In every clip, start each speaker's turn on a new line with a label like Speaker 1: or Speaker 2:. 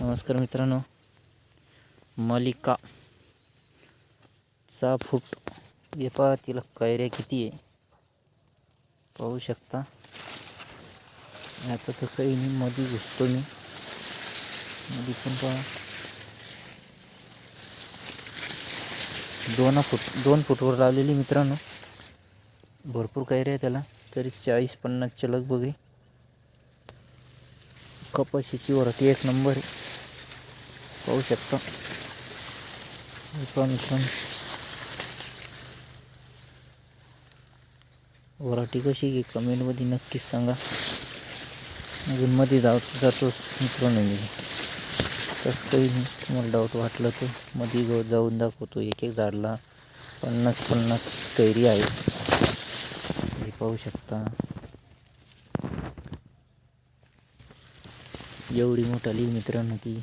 Speaker 1: नमस्कार मित्रांनो. मालिका सहा फूट. हे पहा तिला कैऱ्या किती आहे. पाहू शकता. आता तर काही नाही मध्ये घुसतो मी. मध्ये पण पहा. दोन फूट दोन फूटवर लावलेली मित्रांनो. भरपूर कैऱ्या आहे त्याला. तरी चाळीस पन्नासच्या लगबग आहे. कपाशीची वरती एक नंबर आहे. पाहू शकता. हे पहा वराठी कशी घे कमेंटमध्ये नक्कीच सांगा. अजून मध्ये जाऊ जातोच मित्रांनो मी. तसं काही नाही. तुम्हाला डाऊट वाटलं तर मध्ये जाऊन दाखवतो. एक एक झाडला पन्नास पन्नास कैरी आहे. हे पाहू शकता. एवढी मोठाली मित्रांनो ती.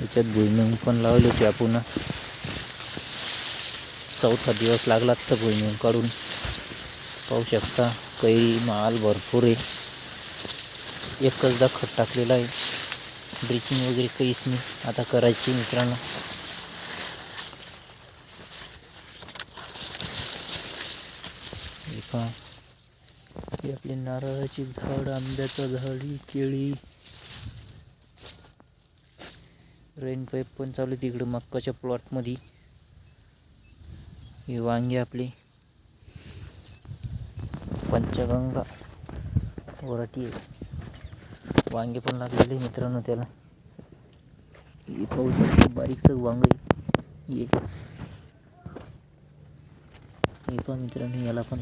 Speaker 1: याच्यात भुईमुंग पण लावली होती आपण. चौथा दिवस लागलाच भुईमुंग काढून. पाहू शकता काही माल भरपूर आहे. एकचदा खत टाकलेला आहे. ड्रिचिंग वगैरे काहीच नाही. आता करायची मित्रांनो. हे आपली नारळाची झाड आंब्याचं झाड केळी. रेन पाईप पण चालू आहे तिकडं मक्काच्या प्लॉटमध्ये हे वांगे आपली. पंचगंगा वराठी आहे. वांगे पण लागलेले मित्रांनो त्याला. हे पाहू शकतो बारीकसं वांग आहे. हे पण मित्रांनो याला पण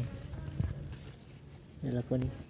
Speaker 1: याला पण आहे.